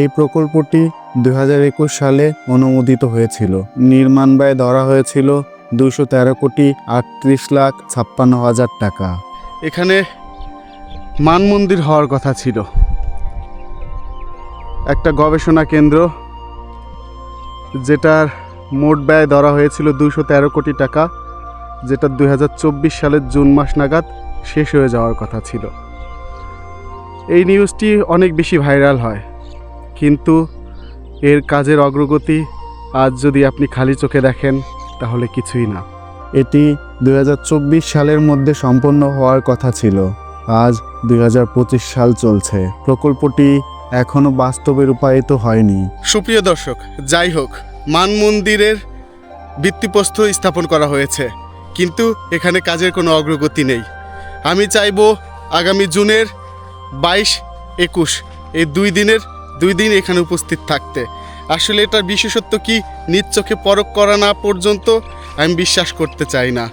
এই প্রকল্পটি দু হাজার একুশ সালে অনুমোদিত হয়েছিল। নির্মাণ ব্যয় ধরা হয়েছিল দুশো তেরো কোটি আটত্রিশ লাখ ছাপ্পান্ন হাজার টাকা। এখানে মান মন্দির হওয়ার কথা ছিল। একটা গবেষণা কেন্দ্র যেটার মোট ব্যয় ধরা হয়েছিল দুশো তেরো কোটি টাকা, যেটা দু হাজার চব্বিশ সালের জুন মাস নাগাদ শেষ হয়ে যাওয়ার কথা ছিল। এই নিউজটি অনেক বেশি ভাইরাল হয়। কিন্তু এর কাজের অগ্রগতি আজ যদি আপনি খালি চোখে দেখেন তাহলে কিছুই না। এটি দু হাজার চব্বিশ সালের মধ্যে সম্পন্ন হওয়ার কথা ছিল। আজ দু হাজার পঁচিশ সাল চলছে। প্রকল্পটি এখনও বাস্তবে রূপায়িত হয়নি। সুপ্রিয় দর্শক যাই হোক মান মন্দিরের ভিত্তিপ্রস্তর স্থাপন করা হয়েছে কিন্তু এখানে কাজের কোনো অগ্রগতি নেই। আমি চাইব আগামী জুনের বাইশ একুশ এই দুই দিনের দুই দিন এখানে উপস্থিত থাকতে। আসলে এটার বিশেষত্ব কি? নিজ চোখে পরখ করা না পর্যন্ত আমি বিশ্বাস করতে চাই না।